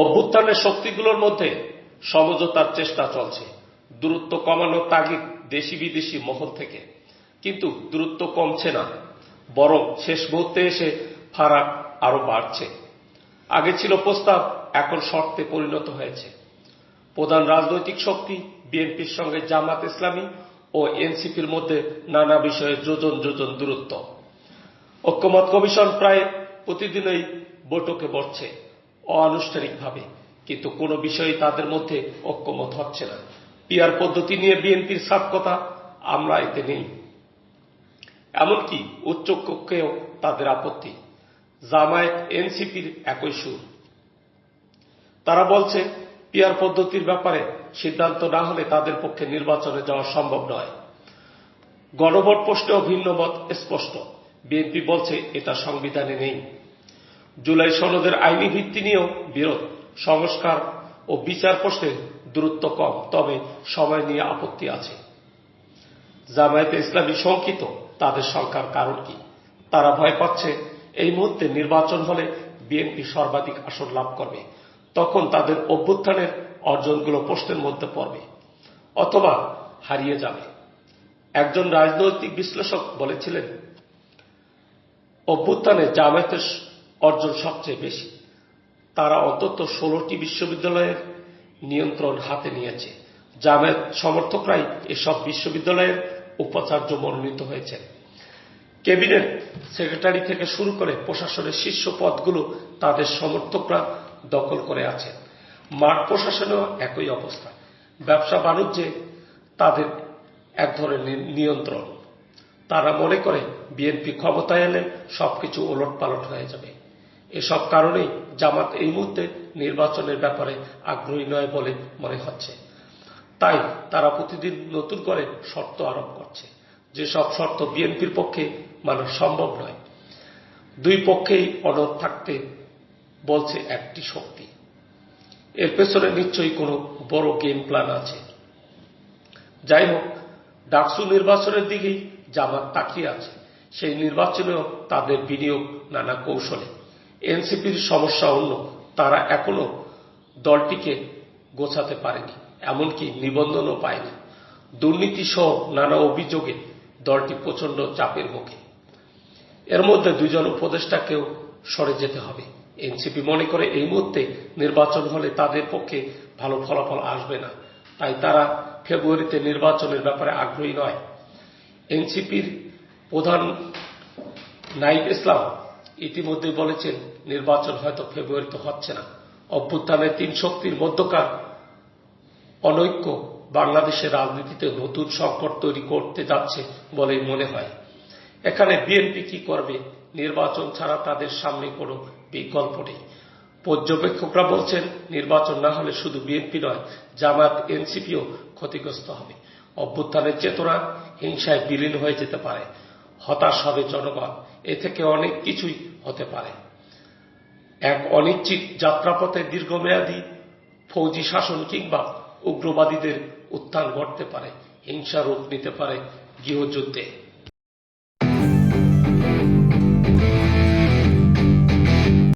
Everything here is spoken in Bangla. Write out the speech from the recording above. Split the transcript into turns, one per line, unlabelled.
অভ্যুত্থানের শক্তিগুলোর মধ্যে সমঝোতার চেষ্টা চলছে। দূরত্ব কমানোর তাগিদ দেশি বিদেশি মহল থেকে। কিন্তু দূরত্ব কমছে না, বরং শেষ মুহূর্তে এসে ফারাক আরও বাড়ছে। আগে ছিল প্রস্তাব, এখন শর্তে পরিণত হয়েছে। প্রধান রাজনৈতিক শক্তি বিএনপির সঙ্গে জামাত ইসলামী ও এনসিপির মধ্যে নানা বিষয়ে যোজন যোজন দূরত্ব। ঐক্যমত কমিশন প্রায় প্রতিদিনই বৈঠকে বসছে। অনানুষ্ঠানিকভাবে, কিন্তু কোনো বিষয়ে তাদের মধ্যে ঐক্যমত হচ্ছে না। পিয়ার পদ্ধতি নিয়ে বিএনপির সাত কথা আমরা এতে নেই। এমনকি উচ্চ কক্ষেও তাদের আপত্তি। জামায়াত এনসিপির একই সুর। তারা বলছে, পিয়ার পদ্ধতির ব্যাপারে সিদ্ধান্ত না হলে তাদের পক্ষে নির্বাচনে যাওয়া সম্ভব নয়। গণভোট প্রশ্নেও ভিন্ন মত স্পষ্ট। বিএনপি বলছে, এটা সংবিধানে নেই। জুলাই সনদের আইনি ভিত্তি নিয়েও বিরোধ, সংস্কার ও বিচার প্রশ্নে দূরত্ব কম, তবে সময় নিয়ে আপত্তি আছে। জামায়াতে ইসলামী শঙ্কিত, তাদের সংখ্যার কারণ কি? তারা ভয় পাচ্ছে এই মুহূর্তে নির্বাচন হলে বিএনপি সর্বাধিক আসন লাভ করবে। তখন তাদের অভ্যুত্থানের অর্জনগুলো প্রশ্নের মধ্যে পড়বে, অথবা হারিয়ে যাবে। একজন রাজনৈতিক বিশ্লেষক বলেছিলেন, অভ্যুত্থানে জামায়াতের অর্জন সবচেয়ে বেশি। তারা অন্তত ষোলোটি বিশ্ববিদ্যালয়ের নিয়ন্ত্রণ হাতে নিয়েছে। জামায়াত সমর্থকরাই এসব বিশ্ববিদ্যালয়ের উপাচার্য মনোনীত হয়েছেন। ক্যাবিনেট সেক্রেটারি থেকে শুরু করে প্রশাসনের শীর্ষ পদগুলো তাদের সমর্থকরা দখল করে আছেন। মাঠ প্রশাসনেও একই অবস্থা। ব্যবসা বাণিজ্যে তাদের এক ধরনের নিয়ন্ত্রণ। তারা মনে করে বিএনপি ক্ষমতায় এলে সবকিছু ওলট পালট হয়ে যাবে। এসব কারণেই জামাত এই মুহূর্তে নির্বাচনের ব্যাপারে আগ্রহী নয় বলে মনে হচ্ছে। তাই তারা প্রতিদিন নতুন করে শর্ত আরোপ করছে। যেসব শর্ত বিএনপির পক্ষে মানা সম্ভব নয়, দুই পক্ষেই অনড় থাকতে বলছে একটি শক্তি। এর পেছনে নিশ্চয়ই কোনো বড় গেম প্ল্যান আছে। যাই হোক, ডাকসু নির্বাচনের দিকেই জামাত তাকিয়ে আছে। সেই নির্বাচনেও তাদের বিনিয়োগ নানা কৌশলে এনসিপির সমস্যা অন্য, তারা এখনও দলটিকে গোছাতে পারেনি, এমনকি নিবন্ধনও পায়নি। দুর্নীতি সহ নানা অভিযোগে দলটি প্রচণ্ড চাপের মুখে। এর মধ্যে দুজন উপদেষ্টাকেও সরে যেতে হবে। এনসিপি মনে করে এই মুহূর্তে নির্বাচন হলে তাদের পক্ষে ভালো ফলাফল আসবে না। তাই তারা ফেব্রুয়ারিতে নির্বাচনের ব্যাপারে আগ্রহী নয়। এনসিপির প্রধান নাইব ইসলাম ইতিমধ্যে বলেছেন, নির্বাচন হয়তো ফেব্রুয়ারিতে হচ্ছে না। অভ্যুত্থানের তিন শক্তির মধ্যকার অনৈক্য বাংলাদেশের রাজনীতিতে নতুন সংকট তৈরি করতে যাচ্ছে বলে মনে হয়। এখানে বিএনপি কি করবে? নির্বাচন ছাড়া তাদের সামনে কোনো বিকল্প নেই। পর্যবেক্ষকরা বলছেন, নির্বাচন না হলে শুধু বিএনপি নয় জামাত এনসিপিও ক্ষতিগ্রস্ত হবে। অভ্যুত্থানের চেতনা হিংসায় বিলীন হয়ে যেতে পারে। হতাশ হবে জনগণ। এ থেকে অনেক কিছুই হতে পারে। এক অনিশ্চিত যাত্রাপথে দীর্ঘমেয়াদী ফৌজি শাসন কিংবা উগ্রবাদীদের উত্থান ঘটতে পারে, হিংসা রূপ নিতে পারে গৃহযুদ্ধে।